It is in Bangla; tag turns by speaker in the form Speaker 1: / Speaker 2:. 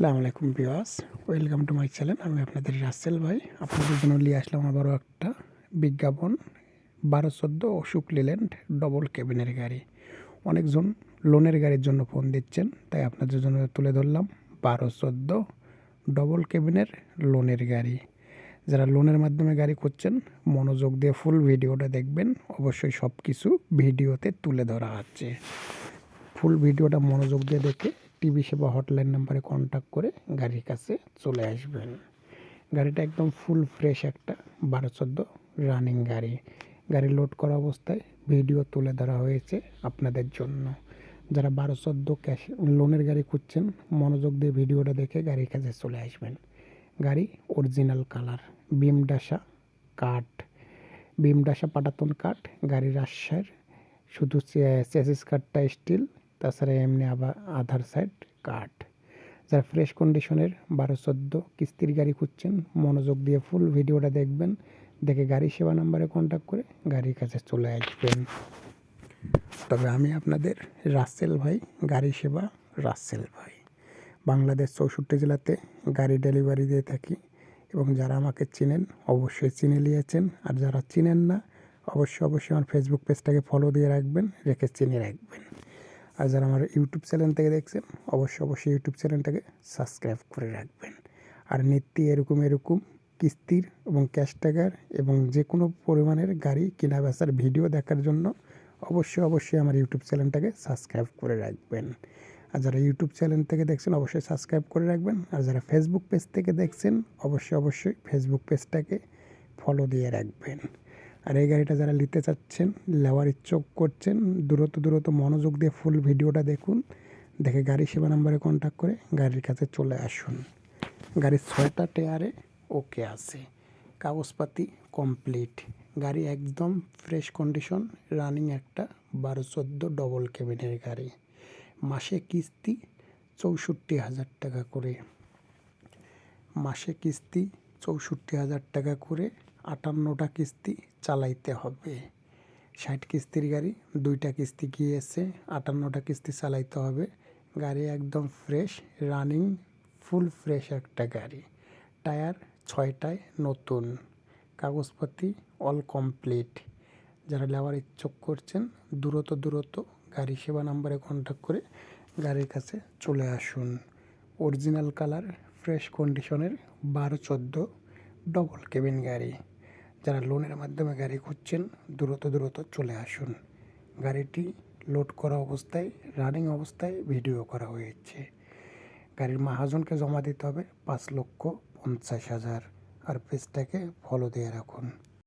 Speaker 1: আসসালামু আলাইকুম বিওয়াস ওয়েলকাম টু মাই চ্যানেল। আমি আপনাদের রাসেল ভাই। আপনাদের জন্য নিয়ে আসলাম আবারও একটা বিজ্ঞাপন বারো চোদ্দ অশোক লেল্যান্ড ডবল কেবিনের গাড়ি। অনেকজন লোনের গাড়ির জন্য ফোন দিচ্ছেন, তাই আপনাদের জন্য তুলে ধরলাম বারো চোদ্দ ডবল কেবিনের লোনের গাড়ি। যারা লোনের মাধ্যমে গাড়ি করছেন মনোযোগ দিয়ে ফুল ভিডিওটা দেখবেন। অবশ্যই সব কিছু ভিডিওতে তুলে ধরা আছে। ফুল ভিডিওটা মনোযোগ দিয়ে দেখে টিভি সেবা হটলাইন নাম্বারে কন্ট্যাক্ট করে গাড়ির কাছে চলে আসবেন। গাড়িটা একদম ফুল ফ্রেশ একটা বারো চোদ্দ রানিং গাড়ি। গাড়ি লোড করা অবস্থায় ভিডিও তুলে ধরা হয়েছে আপনাদের জন্য। যারা বারো চোদ্দ ক্যাশ লোনের গাড়ি খুঁজছেন, মনোযোগ দিয়ে ভিডিওটা দেখে গাড়ির কাছে চলে আসবেন। গাড়ি অরিজিনাল কালার বিম ডাসা কাঠ। বিম ডাসা পাটাতন কাঠ, গাড়ির রাজশাহীর। শুধু চেসিস কাঠটা স্টিল তাছাড়া এমনি আবার আধার সাইড কাঠ। যারা ফ্রেশ কন্ডিশনের বারো চোদ্দ কিস্তির গাড়ি খুঁজছেন, মনোযোগ দিয়ে ফুল ভিডিওটা দেখবেন, দেখে গাড়ি সেবা নাম্বারে কন্ট্যাক্ট করে গাড়ির কাছে চলে আসবেন। তবে আমি আপনাদের রাসেল ভাই, গাড়ি সেবা রাসেল ভাই। বাংলাদেশ চৌষট্টি জেলাতে গাড়ি ডেলিভারি দিয়ে থাকি এবং যারা আমাকে চিনেন, অবশ্যই চিনে নিয়েছেন। আর যারা চিনেন না, অবশ্যই অবশ্যই আমার ফেসবুক পেজটাকে ফলো দিয়ে রাখবেন, রেখে চিনে রাখবেন। আর যারা আমার ইউটিউব চ্যানেল থেকে দেখছেন, অবশ্যই অবশ্যই ইউটিউব চ্যানেলটাকে সাবস্ক্রাইব করে রাখবেন। আর নিত্য এরকম এরকম, কিস্তির এবং ক্যাশ টাকার এবং যে কোনো পরিমাণের গাড়ি কেনা বেচার ভিডিও দেখার জন্য অবশ্যই অবশ্যই আমার ইউটিউব চ্যানেলটাকে সাবস্ক্রাইব করে রাখবেন। আর যারা ইউটিউব চ্যানেল থেকে দেখছেন, অবশ্যই সাবস্ক্রাইব করে রাখবেন। আর যারা ফেসবুক পেজ থেকে দেখছেন, অবশ্যই অবশ্যই ফেসবুক পেজটাকে ফলো দিয়ে রাখবেন। আর এই গাড়িটা যারা নিতে চাচ্ছেন নেওয়ার ইচ্ছুক করছেন দূরত্ব দূরত্ব মনোযোগ দিয়ে ফুল ভিডিওটা দেখুন। দেখে গাড়ি সেবা নাম্বারে কন্ট্যাক্ট করে গাড়ির কাছে চলে আসুন। গাড়ির ছয়টা টায়ারে ওকে আছে। কাগজপাতি কমপ্লিট গাড়ি একদম ফ্রেশ কন্ডিশন রানিং একটা বারো চোদ্দ ডবল কেবিনের গাড়ি। মাসে কিস্তি চৌষট্টি হাজার টাকা করে। মাসে কিস্তি চৌষট্টি হাজার টাকা করে আটান্নটা কিস্তি চালাইতে হবে। ষাট কিস্তির গাড়ি, দুইটা কিস্তি গিয়েছে, আটান্নটা কিস্তি চালাইতে হবে। গাড়ি একদম ফ্রেশ, রানিং, ফুল ফ্রেশ একটা গাড়ি। টায়ার ছয়টায় নতুন। কাগজপাতি অল কমপ্লিট। যারা নেওয়ার ইচ্ছুক করছেন, দূরত দূরত গাড়ি সেবা নাম্বারে কন্ট্যাক্ট করে গাড়ির কাছে চলে আসুন। অরিজিনাল কালার ফ্রেশ কন্ডিশনের বারো চোদ্দ ডবল কেবিন গাড়ি। যারা লোনের মাধ্যমে গাড়ি খুঁজছেন, দ্রুত দ্রুত চলে আসুন। গাড়িটি লোড করা অবস্থায় রানিং অবস্থায় ভিডিও করা হয়েছে। গাড়ির মাহাজনকে জমা দিতে হবে পাঁচ লক্ষ পঞ্চাশ হাজার। আর পেজটাকে ফলো দিয়ে রাখুন।